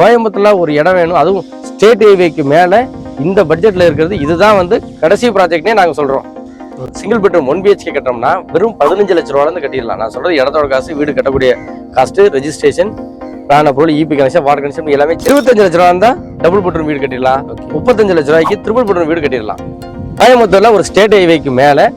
கோயம்புத்தூர்ல ஒரு இடம் வேணும். அதுவும் ஸ்டேட் ஹைவேக்கு மேலே இந்த பட்ஜெட்ல இருக்கிறது. இதுதான் வந்து கடைசி ப்ராஜெக்ட்னே நாங்க சொல்றோம். சிங்கிள் பெட்ரூம் ஒன் பிஹெச்கே கட்டோம்னா வெறும் பதினஞ்சு லட்ச ரூபால இருந்து கட்டிடலாம். நான் சொல்றது இடத்தோட காசு வீடு கட்டக்கூடிய காஸ்ட் ரெஜிஸ்ட்ரேஷன் பிளான பொருள் இபி கனெக்ஷன் வாட்டர் கனெக்ஷன் எல்லாமே இருபத்தஞ்சு லட்ச ரூபா இருந்தா டபுள் பெட்ரூம் வீடு கட்டிடலாம். முப்பத்தஞ்சு லட்ச ரூபாய்க்கு ட்ரிபிள் பெட்ரூம் வீடு கட்டிடலாம். கோயம்புத்தூர்ல ஒரு ஸ்டேட் ஹைவேக்கு மேல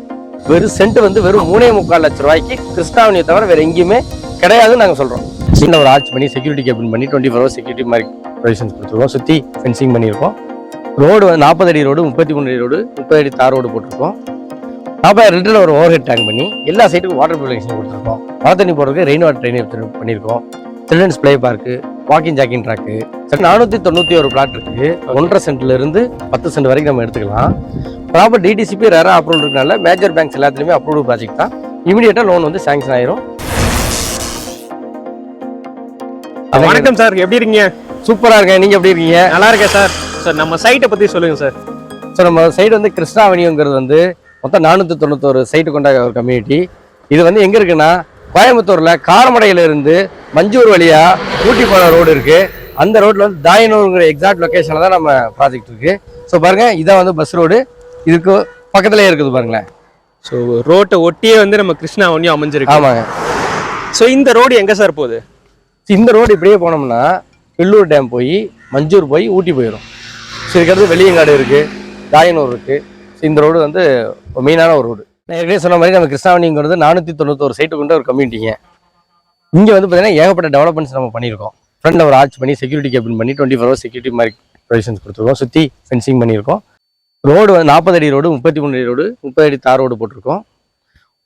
வெறும் சென்ட் வந்து வெறும் மூணே முக்கால் லட்ச ரூபாய்க்கு கிருஷ்ணாவணியை தவிர வேற எங்கேயுமே கிடையாதுன்னு நாங்க சொல்றோம். சின்ன ஒரு ஆர்ச் பண்ணி செக்யூரிட்டி கேபின் பண்ணி டுவெண்ட்டி ஃபோர் ஹவர் செக்யூரிட்டி மாதிரி ப்ரொவிஷன்ஸ் கொடுத்துருக்கோம். சுற்றி ஃபென்சிங் பண்ணியிருக்கோம். ரோடு வந்து நாற்பது அடி ரோடு முப்பத்தி மூணு அடி ரோடு முப்பது அடி தார் ரோடு போட்டிருக்கோம். நாற்பதாயிரம் லிட்டரில் ஒரு ஓவர் ஹெட் டேங்க் பண்ணி எல்லா சைட்டுக்கும் வாட்டர் பியூரிஃபிகேஷன் கொடுத்துருக்கோம். மழை தண்ணி போடுறதுக்கு ரெயின் வாட்டர் ட்ரெயின் பண்ணியிருக்கோம். Childrens play park walking jogging track நானூற்றி தொண்ணூற்றி ஒரு பிளாட் இருக்கு. ஒன்றரை சென்ட்ல இருந்து பத்து சென்ட் வரைக்கும் நம்ம எடுத்துக்கலாம். ப்ராப்பர் டிடிசிபி ரேரா அப்ரூவல் இருக்கனால மேஜர் பேங்க்ஸ் எல்லாத்துலேயுமே அப்ரூவ் ப்ராஜெக்ட் தான். இமீடியட்டாக லோன் வந்து சாங்ஷன் ஆயிரும். வணக்கம் சார். எப்படி இருக்கீங்க? சூப்பரா இருக்கேன். நீங்க எப்படி இருக்கீங்க? நல்லா இருக்கேன் சார். சார் நம்ம சைட்டை பத்தி சொல்லுங்க சார். ஸோ நம்ம சைடு வந்து கிருஷ்ணாவணிங்கிறது வந்து மொத்தம் நானூற்றி தொண்ணூத்தோரு சைட்டு கொண்ட ஒரு கம்யூனிட்டி இது வந்து எங்க இருக்குன்னா கோயம்புத்தூர்ல காரமடையில இருந்து மஞ்சூர் வழியா ஊட்டி போன ரோடு இருக்கு. அந்த ரோட்ல வந்து தாயனூருங்கிற எக்ஸாக்ட் லொகேஷன்ல தான் நம்ம ப்ராஜெக்ட் இருக்கு. ஸோ பாருங்க இதான் வந்து பஸ் ரோடு இதுக்கு பக்கத்துலயே இருக்குது பாருங்களேன். ஸோ ரோட்டை ஒட்டியே வந்து நம்ம கிருஷ்ணா ஒன்றியும் அமைஞ்சிருக்கு. ஆமாங்க. ஸோ இந்த ரோடு எங்க சார் போகுது? இந்த ரோடு இப்படியே போனோம்னா பில்லூர் டேம் போய் மஞ்சூர் போய் ஊட்டி போயிடும் ஸோ இதுக்கடுத்து வெளியங்காடு இருக்குது தாயனூர் இருக்குது ஸோ இந்த ரோடு வந்து மெயினான ஒரு ரோடு. நான் ஏற்கனவே சொன்ன மாதிரி நம்ம கிருஷ்ணாவணிங்கிறது நானூற்றி தொண்ணூத்தோரு சைட்டு கொண்ட ஒரு கம்யூனிட்டிங்க. இங்கே வந்து பார்த்தீங்கன்னா ஏகப்பட்ட டெவலப்மெண்ட்ஸ் நம்ம பண்ணியிருக்கோம். ஃப்ரண்டில் ஒரு ஆர்ச் பண்ணி செக்யூரிட்டி கேபின் பண்ணி டுவெண்ட்டி ஃபோர் செக்யூரிட்டி மாதிரி ப்ரொவிஷன்ஸ் கொடுத்துருக்கோம். சுற்றி ஃபென்சிங் பண்ணியிருக்கோம். ரோடு வந்து நாற்பது அடி ரோடு முப்பத்தி மூணு அடி ரோடு முப்பது அடி தார் ரோடு போட்டிருக்கோம்.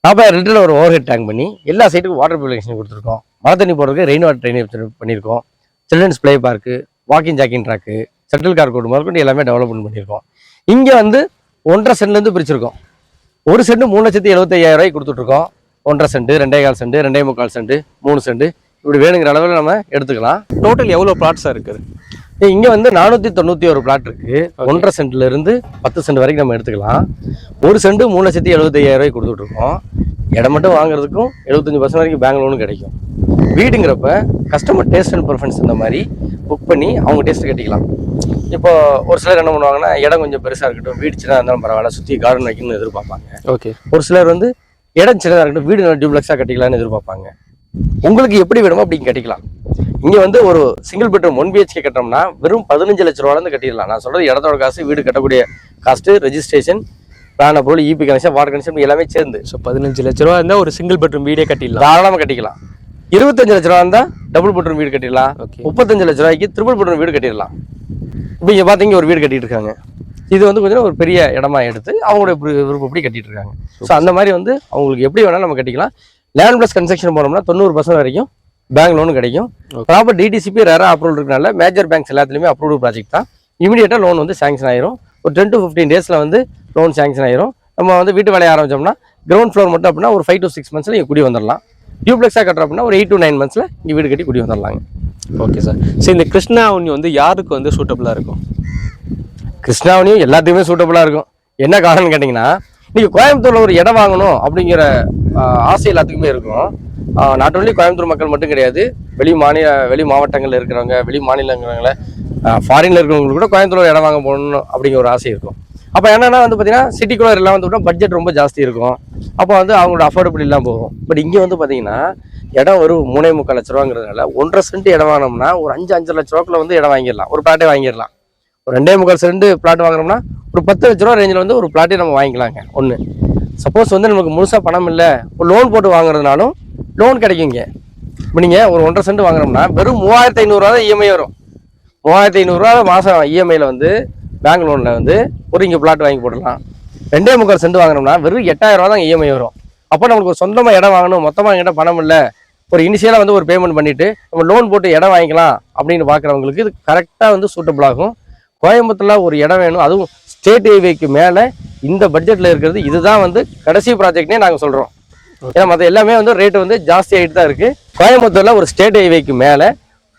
நாற்பதாயிரம் லிட்டரில் ஒரு ஓவர் ஹெட் டேங்க் பண்ணி எல்லா சைட்டுக்கும் வாட்டர் பியூரிஃபிகேஷன் கொடுத்துருக்கோம். மழை தண்ணி போடுறதுக்கு ரெயின் வாட்டர் ட்ரெயின் பண்ணியிருக்கோம். Childrens play park walking jogging track settle கார் கோடு முதற்கொண்டு எல்லாமே டெவலப்மெண்ட் பண்ணியிருக்கோம். இங்கே வந்து ஒன்றரை சென்ட்லேருந்து பிரிச்சிருக்கோம். ஒரு சென்ட் மூணு லட்சத்தி ரூபாய்க்கு கொடுத்துட்ருக்கோம். ஒன்றரை சென்ட் ரெண்டே கால் சென்ட் ரெண்டே முக்கால் சென்ட் மூணு சென்ட் இப்படி வேணுங்கிற அளவில் நம்ம எடுத்துக்கலாம். டோட்டல் எவ்வளோ பிளாட் சார் இருக்குது? இங்க வந்து நானூத்தி தொண்ணூத்தி ஒரு பிளாட் இருக்கு ஒன்றரை சென்ட்ல இருந்து பத்து சென்ட் வரைக்கும் நம்ம எடுத்துக்கலாம். ஒரு சென்ட் மூணு லட்சத்தி எழுபத்தையாயிரம் ரூபாய்க்கு கொடுத்துட்டு இருக்கோம் இடம் மட்டும் வாங்குறதுக்கும் எழுபத்தஞ்சு பர்சன்ட் வரைக்கும் பேங்க் லோனும் கிடைக்கும். வீடுங்கிறப்ப கஸ்டமர் டேஸ்ட் அண்ட் ப்ரிஃபரன்ஸ் இந்த மாதிரி புக் பண்ணி அவங்க டேஸ்ட் கட்டிக்கலாம். இப்போ ஒரு சிலர் என்ன பண்ணுவாங்கன்னா இடம் கொஞ்சம் பெருசா இருக்கட்டும் வீடு சின்னதாக இருந்தாலும் பரவாயில்ல சுற்றி கார்டன் வைக்கணும்னு எதிர்பார்ப்பாங்க. ஓகே ஒரு சிலர் வந்து இடம் சின்னதாக இருக்கட்டும் வீடு நல்லா டியூப்ளெக்ஸாக கட்டிக்கலாம்னு எதிர்பார்ப்பாங்க. உங்களுக்கு எப்படி வேணுமோ அப்படி கட்டிக்கலாம். இங்கே வந்து ஒரு சிங்கிள் பெட்ரூம் ஒன் பிஹெச்கே கட்டோம்னா வெறும் பதினஞ்சு லட்ச ரூபாலேருந்து கட்டிடலாம். நான் சொல்றது இடத்தோட காசு வீடு கட்டக்கூடிய காஸ்ட்டு ரெஜிஸ்ட்ரேஷன் பிளான பொருள் இபி கனெக்ஷன் வாட்டர் கனெக்ஷன் எல்லாமே சேர்ந்து. ஸோ பதினஞ்சு லட்ச ரூபா இருந்தால் ஒரு சிங்கிள் பெட்ரூம் வீடே கட்டிடலாம். தாராளமாக கட்டிக்கலாம். இருபத்தஞ்சு லட்ச ரூபா இருந்தால் டபுள் பெட்ரூம் வீடு கட்டிடலாம். ஓகே முப்பத்தஞ்சு லட்ச ரூபாய்க்கு ட்ரிபிள் பெட்ரூம் வீடு கட்டிடலாம். இப்போ இங்கே பார்த்தீங்க ஒரு வீடு கட்டிட்டு இருக்காங்க. இது வந்து கொஞ்சம் ஒரு பெரிய இடமா எடுத்து அவங்களுடைய விரு- விருப்பப்படி கட்டிட்டு இருக்காங்க. ஸோ அந்த மாதிரி வந்து அவங்களுக்கு எப்படி வேணாலும் நம்ம கட்டிக்கலாம். லேண்ட் பிளஸ் கன்ஸ்ட்ரக்ஷன் போனோம்னா தொண்ணூறு பர்சன்ட் வரைக்கும் பேங்க் லோன் கிடைக்கும். ப்ராப்பர் டிடிசிபி ரேரா அப்ரூவல் இருக்கனால மேஜர் பேங்க்ஸ் எல்லாத்துலேயுமே அப்ரூவ் ப்ராஜெக்ட் தான். இமீடியட்டாக லோன் வந்து சாங்ஷன் ஆயிரும். ஒரு டென் டு ஃபிஃப்டீன் டேஸில் வந்து லோன் சாங்ஷன் ஆயிரும். நம்ம வந்து வீட்டு வேலையை ஆரம்பிச்சோம்னா கிரவுண்ட் ஃப்ளோர் மட்டும் அப்படின்னா ஒரு ஃபைவ் டு சிக்ஸ் மந்த்ஸில் இங்கே குடி வந்துடலாம் டியூப்ளெக்ஸாக கட்டுறோம் அப்படின்னா ஒரு எயிட் டு நைன் மந்த்ஸில் இங்கே வீடு கட்டி குடி வந்துடலாங்க ஓகே சார் ஸோ இந்த கிருஷ்ணா ஒன்னி வந்து யாருக்கு வந்து சூட்டபுளாக இருக்கும்? கிருஷ்ணாவணியும் எல்லாத்துக்குமே சூட்டபுளாக இருக்கும். என்ன காரணம்னு கேட்டிங்கன்னா இன்னைக்கு கோயம்புத்தூரில் ஒரு இடம் வாங்கணும் அப்படிங்கிற ஆசை எல்லாத்துக்குமே இருக்கும். நாட் only கோயம்புத்தூர் மக்கள் மட்டும் கிடையாது வெளி மாநில வெளி மாவட்டங்களில் இருக்கிறவங்க வெளி மாநிலங்கிறவங்கள ஃபாரின்ல இருக்கிறவங்களுக்கு கூட கோயம்புத்தூர்ல இடம் வாங்க போகணும் அப்படிங்கிற ஒரு ஆசை இருக்கும். அப்போ என்னன்னா வந்து பார்த்தீங்கன்னா சிட்டிக்குள்ளே எல்லாம் வந்து பட்ஜெட் ரொம்ப ஜாஸ்தி இருக்கும். அப்போ வந்து அவங்களோட அஃபோர்டபிள் இல்லாமல் போகும். பட் இங்கே வந்து பார்த்தீங்கன்னா இடம் ஒரு மூணே முக்கால் லட்ச ரூபாங்கிறதுனால ஒன்றரை சென்ட் இடம் வாங்கினோம்னா ஒரு அஞ்சு அஞ்சு லட்ச ரூபாக்குள்ள வந்து இடம் வாங்கிடலாம். ஒரு பிளாட்டே வாங்கிடலாம். ஒரு ரெண்டே முக்கால் சென்ட் பிளாட் வாங்கினோம்னா ஒரு பத்து லட்ச ரூபா ரேஞ்சில் வந்து ஒரு பிளாட்டே நம்ம வாங்கிக்கலாங்க. ஒன்று சப்போஸ் வந்து நமக்கு முழுசாக பணம் இல்லை. ஒரு லோன் போட்டு வாங்குறதுனாலும் லோன் கிடைக்குங்க இப்போ நீங்கள் ஒரு ஒன்றரை சென்ட் வாங்குறோம்னா வெறும் மூவாயிரத்து ஐநூறுரூவா தான் இஎம்ஐ வரும். மூவாயிரத்து ஐநூறுரூவா மாதம் இஎம்ஐயில் வந்து பேங்க் லோனில் வந்து ஒரு இங்கே பிளாட் வாங்கி போடலாம் ரெண்டே முக்கால் சென்ட் வாங்கினோம்னா வெறும் எட்டாயிரம் ரூபா தான் இஎம்ஐ வரும். அப்போ நம்மளுக்கு ஒரு சொந்தமாக இடம் வாங்கணும் மொத்தமாக என்கிட்ட பணம் இல்லை. ஒரு இனிஷியலாக வந்து ஒரு பேமெண்ட் பண்ணிவிட்டு நம்ம லோன் போட்டு இடம் வாங்கிக்கலாம் அப்படின்னு பார்க்குறவங்களுக்கு இது கரெக்டாக வந்து சூட்டபிள் ஆகும். கோயம்புத்தூர்ல ஒரு இடம் வேணும் அதுவும் ஸ்டேட் ஹைவேக்கு மேலே இந்த பட்ஜெட்டில் இருக்கிறது இதுதான் வந்து கடைசி ப்ராஜெக்ட்னே நாங்கள் சொல்கிறோம் ஏன்னா மற்ற எல்லாமே வந்து ரேட்டு வந்து ஜாஸ்தி ஆகிட்டு தான் இருக்குது கோயம்புத்தூரில் ஒரு ஸ்டேட் ஹைவேக்கு மேலே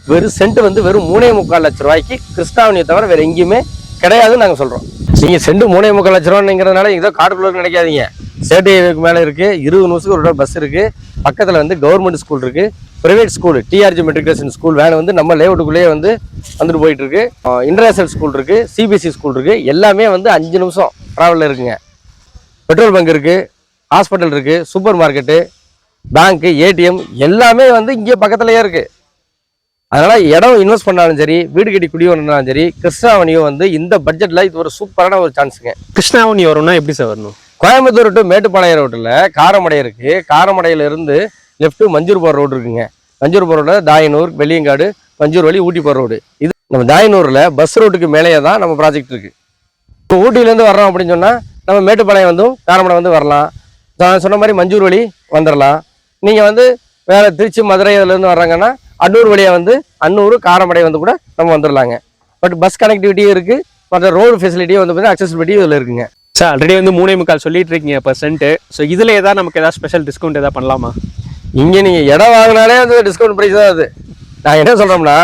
வெறும் சென்ட் வந்து வெறும் மூணே முக்கால் லட்ச ரூபாய்க்கு கிருஷ்ணாவணியை தவிர வேறு எங்கேயுமே கிடையாதுன்னு நாங்கள் சொல்கிறோம் நீங்கள் செண்டு மூணே முக்கால் லட்ச ரூபாங்கிறதுனால ஏதோ காட்டுக்குள்ள நினைக்காதீங்க. ஸ்டேட் ஹைவேக்கு மேலே இருக்குது இருபது நிமிஷத்துக்கு ஒரு பஸ் இருக்குது பக்கத்தில் வந்து கவர்மெண்ட் ஸ்கூல் இருக்குது private school TRG matriculation school van வந்து நம்ம லேஅவுட்டுக்குள்ளேயே வந்து வந்துட்டு போயிட்டுருக்கு. இன்டர்நேஷனல் ஸ்கூல் இருக்குது சிபிஎஸ்சி ஸ்கூல் இருக்குது எல்லாமே வந்து அஞ்சு நிமிஷம் ட்ராவலில் இருக்குங்க. பெட்ரோல் பங்க் இருக்குது ஹாஸ்பிட்டல் இருக்குது சூப்பர் மார்க்கெட்டு பேங்க்கு ஏடிஎம் எல்லாமே வந்து இங்கே பக்கத்துலேயே இருக்குது அதனால் இடம் இன்வெஸ்ட் பண்ணாலும் சரி வீடு கட்டி குடி வரணும்னாலும் சரி கிருஷ்ணாவணியும் வந்து இந்த பட்ஜெட்டில் இது ஒரு சூப்பரான ஒரு சான்ஸுங்க கிருஷ்ணாவணி வரணும்னா எப்படி சார் வரணும்? கோயம்புத்தூர் டு மேட்டுப்பாளையம் ரோட்டில் காரமடை இருக்கு. காரமடையில இருந்து லெஃப்ட் மஞ்சூர் போகிற ரோடு இருக்குங்க. மஞ்சூர் போகிற ரோடு தாயனூர் வெள்ளியங்காடு மஞ்சூர் வழி ஊட்டி போகிற ரோடு இது நம்ம தாயனூரில் பஸ் ரோட்டுக்கு மேலேயே தான் நம்ம ப்ராஜெக்ட் இருக்கு. இப்போ ஊட்டியிலேருந்து வர்றோம் அப்படின்னு சொன்னால் நம்ம மேட்டுப்பாளையம் வந்து காரமடை வந்து வரலாம். நான் சொன்ன மாதிரி மஞ்சூர் வழி வந்துடலாம் நீங்கள் வந்து வேற திருச்சி மதுரை இதுலேருந்து வர்றாங்கன்னா அன்னூர் வழியாக வந்து அன்னூர் காரமடை வந்து கூட நம்ம வந்துடலாங்க பட் பஸ் கனெக்டிவிட்டியும் இருக்குது மற்ற ரோடு ஃபெசிலிட்டியும் வந்து பார்த்தீங்கன்னா அக்சசிபிலிட்டியும் இதில் இருக்குங்க. சார் ஆல்ரெடி வந்து மூணே முக்கால் சொல்லிட்டு இருக்கீங்க பர்சன்ட் ஸோ இதில் ஏதாவது நமக்கு ஏதாவது ஸ்பெஷல் டிஸ்கவுண்ட் ஏதாவது பண்ணலாமா? இங்கே நீங்கள் இடம் வாங்கினாலே அது டிஸ்கவுண்ட் ப்ரைஸ் தான் அது. நான் என்ன சொல்கிறோம்னா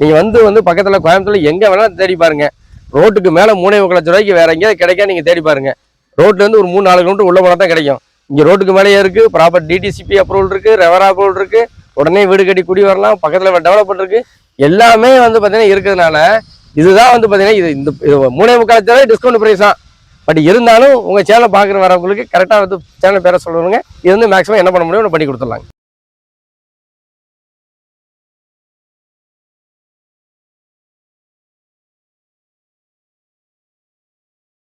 நீங்கள் வந்து வந்து பக்கத்தில் கோயம்புத்தூர்ல எங்கே வேணாலும் தேடி பாருங்க. ரோட்டுக்கு மேலே மூணே முக்கால் லட்ச ரூபாய்க்கு வேற எங்கேயாவது கிடைக்கா நீங்கள் தேடி பாருங்க. ரோட்லேருந்து ஒரு மூணு நாலு கிலோமீட்டர் உள்ள போனால் தான் கிடைக்கும். இங்கே ரோட்டுக்கு மேலேயே இருக்குது ப்ராப்பர் டிடிசிபி அப்ரூவல் இருக்குது ரெவரா அப்ரூவல் இருக்குது உடனே வீடு கட்டி குடி வரலாம் பக்கத்தில் டெவலப்மெண்ட் இருக்குது எல்லாமே வந்து பார்த்தீங்கன்னா இருக்கிறதுனால இதுதான் வந்து பார்த்தீங்கன்னா இது இந்த இது மூணே முக்கால் டிஸ்கவுண்ட் ப்ரைஸ் தான். பட் இருந்தாலும் உங்கள் சேனலை பார்க்குற வரவங்களுக்கு கரெக்டாக வந்து சேனல் பேரை சொல்லணுங்க இது வந்து மேக்ஸிமம் என்ன பண்ண முடியும்? பண்ணி கொடுத்துடலாங்க.